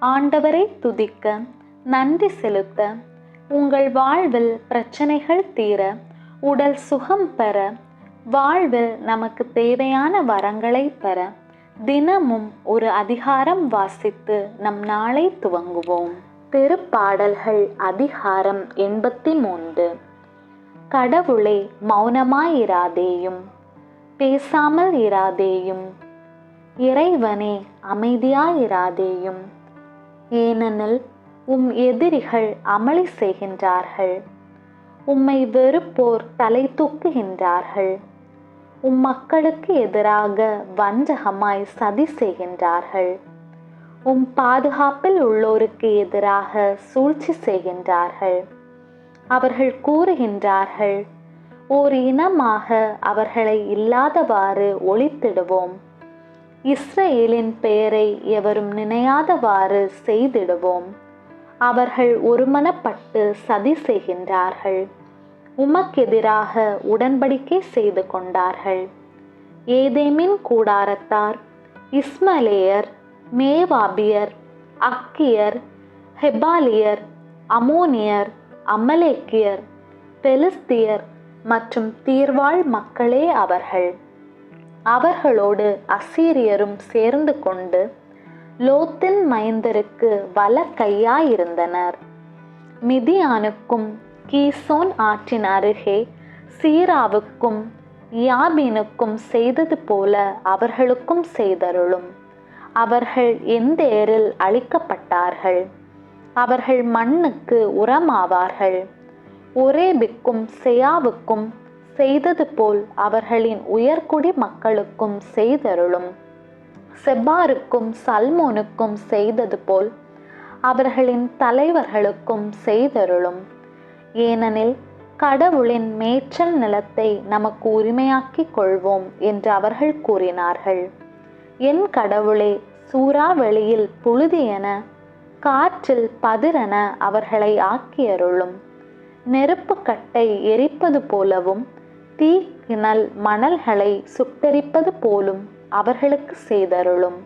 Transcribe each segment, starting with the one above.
ஆண்டவரை துதிக்க நன்றி செலுத்த உங்கள் வாழ்வில் பிரச்சனைகள் தீர உடல் சுகம் பெற வாழ்வில் நமக்கு தேவையான வரங்களை பெற தினமும் ஒரு அதிகாரம் வாசித்து நம் நாளை துவங்குவோம். திருப்பாடல்கள் அதிகாரம் எண்பத்தி மூன்று கடவுளே மௌனமாயிராதேயும் பேசாமல் இராதேயும் இறைவனே அமைதியாயிராதேயும் ஏனெனில் உம் எதிரிகள் அமளி செய்கின்றார்கள். உம்மை வெறுப்போர் தலை தூக்குகின்றார்கள். உம் மக்களுக்கு எதிராக வஞ்சகமாய் சதி செய்கின்றார்கள். உம் பாதுகாப்பில் உள்ளோருக்கு எதிராக சூழ்ச்சி செய்கின்றார்கள். அவர்கள் கூறுகின்றார்கள் ஓர் இனமாக அவர்களை இல்லாதவாறு ஒழித்திடுவோம் இஸ்ரேலின் பெயரை எவரும் நினையாதவாறு செய்திடுவோம். அவர்கள் ஒருமனப்பட்டு சதி செய்கின்றார்கள். உமக்கெதிராக உடன்படிக்கை செய்து கொண்டார்கள். ஏதேமின் கூடாரத்தார் இஸ்மலேயர் மேவாபியர் அக்கியர் ஹெபாலியர் அமோனியர் அமலேக்கியர் பெலிஸ்தியர் மற்றும் தீர்வாழ் மக்களே அவர்கள். அவர்களோடு அசீரியரும் சேர்ந்து கொண்டு லோத்தின் மைந்தருக்கு வல கையாயிருந்தனர். மிதியானுக்கும் கீசோன் ஆற்றின் அருகே சீராவுக்கும் யாபீனுக்கும் செய்தது போல அவர்களுக்கும் செய்தருளும். அவர்கள் எந்த ஏரில் அழிக்கப்பட்டார்கள்? அவர்கள் மண்ணுக்கு உரமாவார்கள். ஒரேபிக்கும் செயாவுக்கும் செய்தது போல் அவர்களின் உயர்குடி மக்களுக்கும் செய்தருளும். செப்பாருக்கும் சல்மோனுக்கும் செய்தது போல் அவர்களின் தலைவர்களுக்கும் செய்தருளும். ஏனெனில் கடவுளின் மேய்ச்சல் நிலத்தை நமக்கு உரிமையாக்கிக் கொள்வோம் என்று அவர்கள் கூறினார்கள். என் கடவுளே சூறாவளியில் புழுதி என காற்றில் பதிரென அவர்களை ஆக்கியருளும். நெருப்பு கட்டை எரிப்பது போலவும் தீ கிணல் மணல்களை சுட்டரிப்பது போலும் அவர்களுக்கு செய்தருளும்.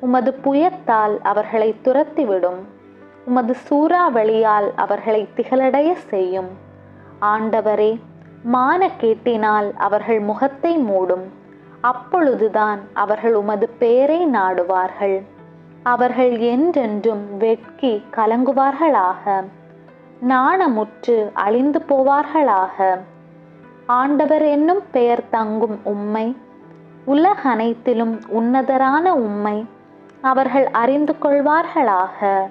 உமது புயத்தால் அவர்களை துரத்திவிடும். உமது சூறாவளியால் அவர்களை திகழடைய செய்யும். ஆண்டவரே மானக்கேட்டினால் அவர்கள் முகத்தை மூடும். அப்பொழுதுதான் அவர்கள் உமது பெயரை நாடுவார்கள். அவர்கள் என்றென்றும் வெட்கி கலங்குவார்களாக. நாணமுற்று அழிந்து போவார்களாக. ஆண்டவர் என்னும் பெயர் தங்கும் உம்மை. உலகனைத்திலும் உன்னதரான உம்மை அவர்கள் அறிந்து கொள்வார்களாக.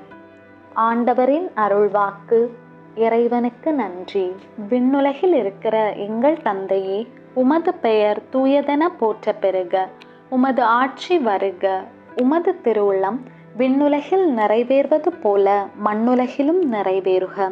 ஆண்டவரின் அருள்வாக்கு இறைவனுக்கு நன்றி. விண்ணுலகில் இருக்கிற எங்கள் தந்தையே உமது பெயர் தூயதென போற்ற பெறுக. உமது ஆட்சி வருக. உமது திருவுள்ளம் விண்ணுலகில் நிறைவேறுவது போல மண்ணுலகிலும் நிறைவேறுக.